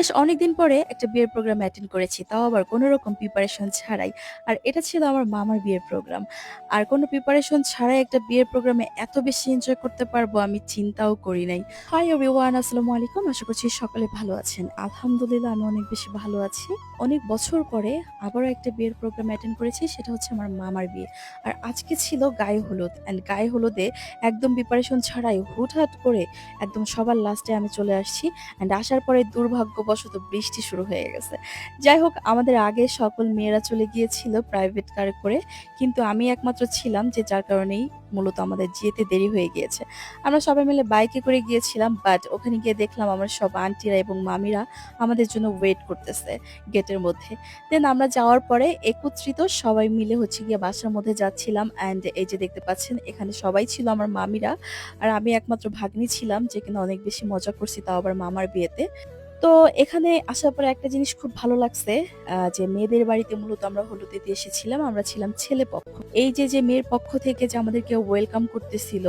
বেশ অনেকদিন পরে একটা বিয়ের প্রোগ্রাম অ্যাটেন্ড করেছি। তাও আবার কোনো রকম প্রিপারেশন ছাড়াই। আর এটা ছিল আমার মামার বিয়ের প্রোগ্রাম। আর কোনো প্রিপারেশন ছাড়াই একটা বিয়ের প্রোগ্রামে এত বেশি এনজয় করতে পারব আমি চিন্তাও করি নাই। হাই এভরিওয়ান আসসালামু আলাইকুম। আশা করছি সকলে ভালো আছেন। আলহামদুলিল্লাহ আমি অনেক বেশি ভালো আছি। অনেক বছর পরে আবারও একটা বিয়ের প্রোগ্রাম অ্যাটেন্ড করেছি, সেটা হচ্ছে আমার মামার বিয়ে। আর আজকে ছিল গায়ে হলুদ অ্যান্ড গায়ে হলুদে একদম প্রিপারেশন ছাড়াই হুটহাট করে একদম সবার লাস্টে আমি চলে আসছি। অ্যান্ড আসার পরে দুর্ভাগ্যবশত বৃষ্টি শুরু হয়ে গেছে। যাই হোক, আমাদের আগে সকল মেয়েরা চলে গিয়েছিল প্রাইভেট কারে করে। কিন্তু আমি একমাত্র ছিলাম, যে যার কারণেই মূলত আমাদের যেতে দেরি হয়ে গিয়েছে। আমরা সবাই মিলে বাইকে করে গিয়েছিলাম বাট ওখানে গিয়ে দেখলাম আমার সব আন্টিরা এবং মামিরা আমাদের জন্য ওয়েট করতেছে গেটের মধ্যে। দেন আমরা যাওয়ার পরে একত্রিত সবাই মিলে হচ্ছে গিয়ে বাসার মধ্যে যাচ্ছিলাম অ্যান্ড এই যে দেখতে পাচ্ছেন, এখানে সবাই ছিল আমার মামিরা। আর আমি একমাত্র ভাগ্নি ছিলাম, যে কিনা অনেক বেশি মজা করছি তাও আবার মামার বিয়েতে। তো এখানে আসার পরে একটা জিনিস খুব ভালো লাগছে যে মেয়েদের বাড়িতে মূলত আমরা হলুদ দিতে এসেছিলাম। আমরা ছিলাম ছেলে পক্ষ। এই যে, যে মেয়ের পক্ষ থেকে যে আমাদেরকে ওয়েলকাম করতেছিল,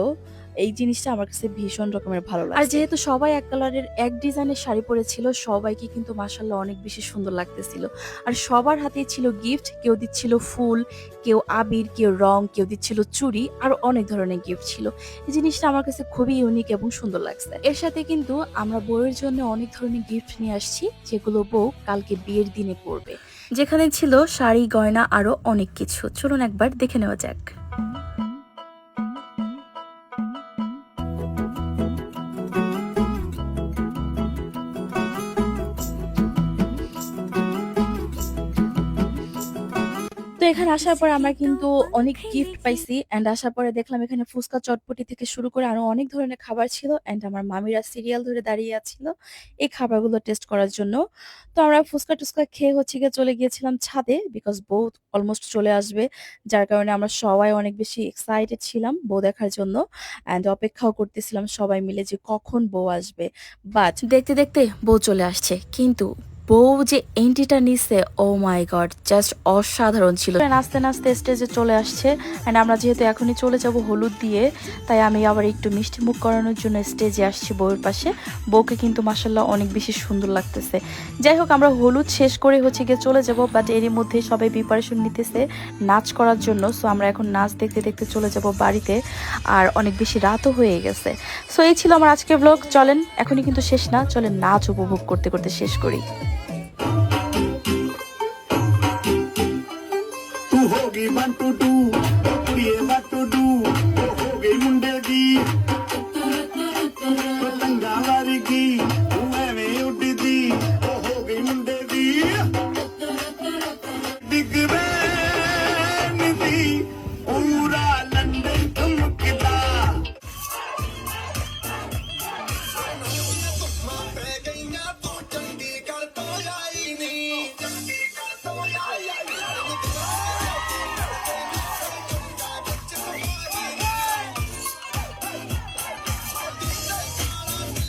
এই জিনিসটা আমার কাছে ভীষণ রকমের ভালো লাগছে। আর যেহেতু সবাই এক কালারের এক ডিজাইনের শাড়ি পরেছিল, সবাইকে কিন্তু মাশাআল্লাহ অনেক বেশি সুন্দর লাগতেছিল। আর সবার হাতেই ছিল গিফট। কেউ দিচ্ছিল ফুল, কেউ আবির, কেউ রং, কেউ দিচ্ছিল চুড়ি, আরও অনেক ধরনের গিফট ছিল। এই জিনিসটা আমার কাছে খুবই ইউনিক এবং সুন্দর লাগছে। এর সাথে কিন্তু আমরা বউয়ের জন্য অনেক ধরনের গিফট নিয়ে আসছি, যেগুলো বউ কালকে বিয়ের দিনে পড়বে। যেখানে ছিল শাড়ি, গয়না আরও অনেক কিছু। চলুন একবার দেখে নেওয়া যাক। তো এখানে আসার পরে আমরা কিন্তু অনেক গিফট পাইছি অ্যান্ড আসার পরে দেখলাম এখানে ফুচকা চটপটি থেকে শুরু করে আরও অনেক ধরনের খাবার ছিল অ্যান্ড আমার মামিরা সিরিয়াল ধরে দাঁড়িয়ে আছিল এই খাবারগুলো টেস্ট করার জন্য। তো আমরা ফুচকা-টুচকা খেয়ে হচ্ছে গিয়ে চলে গিয়েছিলাম ছাদে বিকজ বউ অলমোস্ট চলে আসবে। যার কারণে আমরা সবাই অনেক বেশি এক্সাইটেড ছিলাম বউ দেখার জন্য অ্যান্ড অপেক্ষাও করতেছিলাম সবাই মিলে যে কখন বউ আসবে। বাট দেখতে, দেখতে বউ চলে আসছে। কিন্তু বউ যে এন্ট্রিটা নিছে ও মাই গড! জাস্ট অসাধারণ ছিল। নাচতে, নাচতে স্টেজে চলে আসছে অ্যান্ড আমরা যেহেতু এখনই চলে যাব হলুদ দিয়ে, তাই আমি আবার একটু মিষ্টি মুখ করানোর জন্য স্টেজে আসছি বউয়ের পাশে। বউকে কিন্তু মাশাআল্লাহ অনেক বেশি সুন্দর লাগতেছে। যাই হোক আমরা হলুদ শেষ করে হচ্ছে গিয়ে চলে যাব বাট এরই মধ্যে সবাই প্রিপারেশন নিতেছে নাচ করার জন্য। সো আমরা এখন নাচ দেখতে, দেখতে চলে যাব বাড়িতে। আর অনেক বেশি রাতও হয়ে গেছে। সো এই ছিল আমার আজকের ব্লগ। চলেন এখনই কিন্তু শেষ না। চলেন নাচ উপভোগ করতে, করতে শেষ করি। ಹೋಗಿ ಬಂಟು ಟು ಏ ಬಟ್ಟು ಟು ಹೋಗಿ